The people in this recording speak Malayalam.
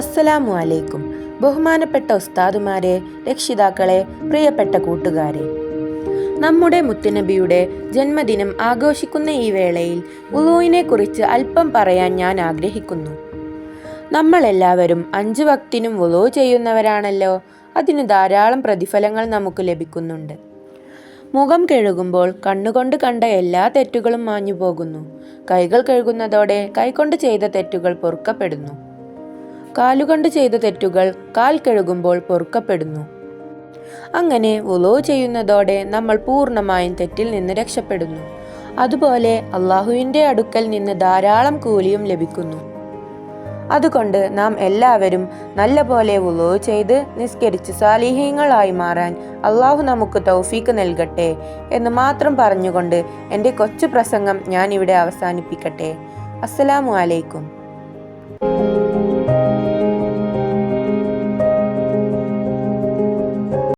അസ്സലാമു അലൈക്കും. ബഹുമാനപ്പെട്ട ഉസ്താദുമാരെ രക്ഷിതാക്കളെ പ്രിയപ്പെട്ട കൂട്ടുകാരെ. നമ്മുടെ മുത്തുനബിയുടെ ജന്മദിനം ആഘോഷിക്കുന്ന ഈ വേളയിൽ ഉളുവിനെ കുറിച്ച് അല്പം പറയാൻ ഞാൻ ആഗ്രഹിക്കുന്നു. നമ്മളെല്ലാവരും അഞ്ച് വക്തിനും വുളു ചെയ്യുന്നവരാണല്ലോ. അതിന് ധാരാളം പ്രതിഫലങ്ങൾ നമുക്ക് ലഭിക്കുന്നുണ്ട്. മുഖം കഴുകുമ്പോൾ കണ്ണുകൊണ്ട് കണ്ട എല്ലാ തെറ്റുകളും മാഞ്ഞു പോകുന്നു കൈകൾ കഴുകുന്നതോടെ കൈകൊണ്ട് ചെയ്ത തെറ്റുകൾ പൊറുക്കപ്പെടുന്നു. കാലുകൊണ്ട് ചെയ്ത തെറ്റുകൾ കാൽ കഴുകുമ്പോൾ പൊറുക്കപ്പെടുന്നു. അങ്ങനെ ഉലോ ചെയ്യുന്നതോടെ നമ്മൾ പൂർണമായും തെറ്റിൽ നിന്ന് രക്ഷപ്പെടുന്നു. അതുപോലെ അള്ളാഹുവിന്റെ അടുക്കൽ നിന്ന് ധാരാളം കൂലിയും ലഭിക്കുന്നു. അതുകൊണ്ട് നാം എല്ലാവരും നല്ല പോലെ ഉലോ ചെയ്ത് നിസ്കരിച്ച് സാലിഹ്യങ്ങളായി മാറാൻ അള്ളാഹു നമുക്ക് തൗഫീക്ക് നൽകട്ടെ എന്ന് മാത്രം പറഞ്ഞുകൊണ്ട് എന്റെ കൊച്ചു പ്രസംഗം ഞാൻ ഇവിടെ അവസാനിപ്പിക്കട്ടെ. അസ്സലാമു അലൈക്കും.